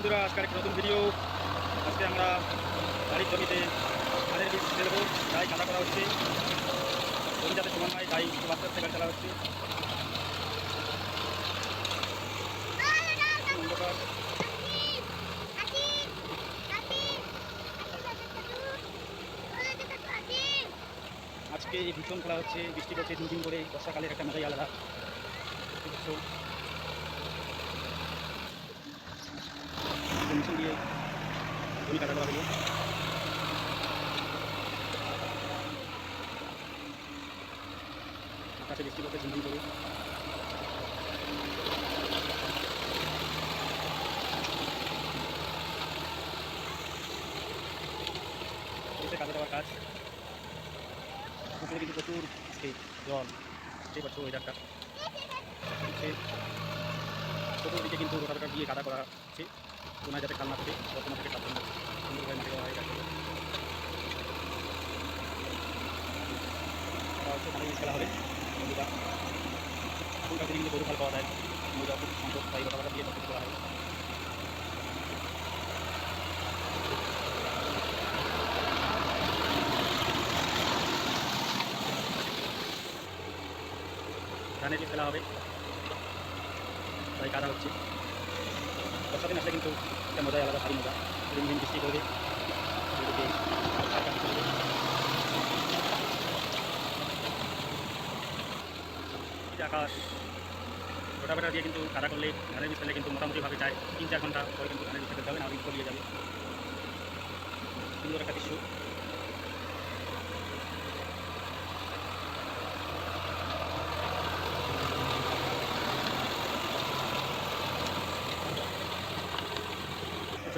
বন্ধুরা আজকের একটা নতুন ভিডিও আজকে আমরা বাড়ির জমিতে ধানের বীজ ফেলব, তাই কাদা করা হচ্ছে। জমি যাতে সমান হয়, তাই বাচ্চা থেকে চালা হচ্ছে। আজকে ভীষণ খেলা হচ্ছে, বৃষ্টি পড়ছে দিন দিন করে বর্ষাকালের একটা মজাই আলাদা দেখতে পাচ্ছ। মেশিন দিয়ে কাটা করা হলো আকাশে বৃষ্টি পড়ছে ঝিমঝিম করে কাজে দেওয়ার কাজ পুকুরে কিন্তু প্রচুর স্টেজ জল বুঝতেই পারছ ওয়েদারটা হচ্ছে চতুর্দিকে কিন্তু রোটাভেটার দিয়ে কাদা করা হচ্ছে কোনায় যাতে খাল না থাকে বর্তমান থেকে সাবধান থাকে সুন্দরভাবে মাটি দেওয়া হয় গাছ হচ্ছে ধানের বীজ খেলা হবে বন্ধুরা এখনকার দিনে কিন্তু গরু খাল পাওয়া যায় বন্ধুরা খুব সম্পদ তাই রোটাভেটার দিয়ে সব করা হয় ধানের বীজ ফেলা হবে তাই কাদা হচ্ছে বর্ষা দিন আসলে কিন্তু একটা মজাই আলাদা, ভারী মজা। দিন বৃষ্টি করবে আকাশ রোটাভেটা দিয়ে কিন্তু কাদা করলে ধানের বীজ ফেলে কিন্তু মোটামুটিভাবে যায়। তিন চার ঘণ্টা পরে কিন্তু ধানের বীজ ফেলতে হবে না বীজ ফলিয়ে যাবে। সুন্দর একটা দৃশ্য।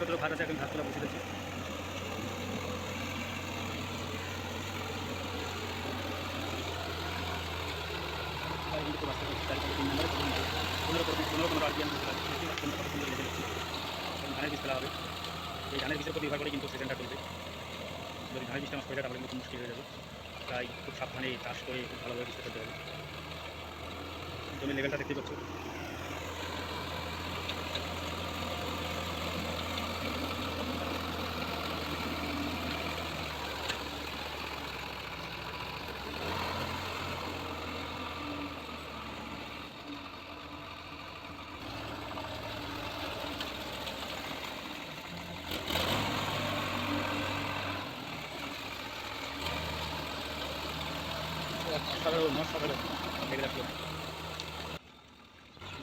ছোটো ছোটো ভাত আছে, এখন ভাতগুলো বসে দিচ্ছে। পনেরো পনেরো আর কি আমি ধানের বীজ হবে। এই ধানের বীজের উপর করে কিন্তু সিজনটা চলবে। যদি ধানের বীজটা যায়, তাহলে কিন্তু মুশকিল হয়ে যাবে। তাই খুব সাবধানে চাষ করে, খুব ভালোভাবে বীজটা করতে হবে। জমির লেভেলটা দেখতে পাচ্ছ।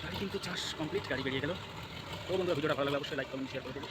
গাড়ি কিন্তু চাষ কমপ্লিট গাড়ি বেরিয়ে গেল। তো বন্ধুরা, ভিডিওটা ভালো লাগলে অবশ্যই লাইক কমেন্ট শেয়ার করে দেবো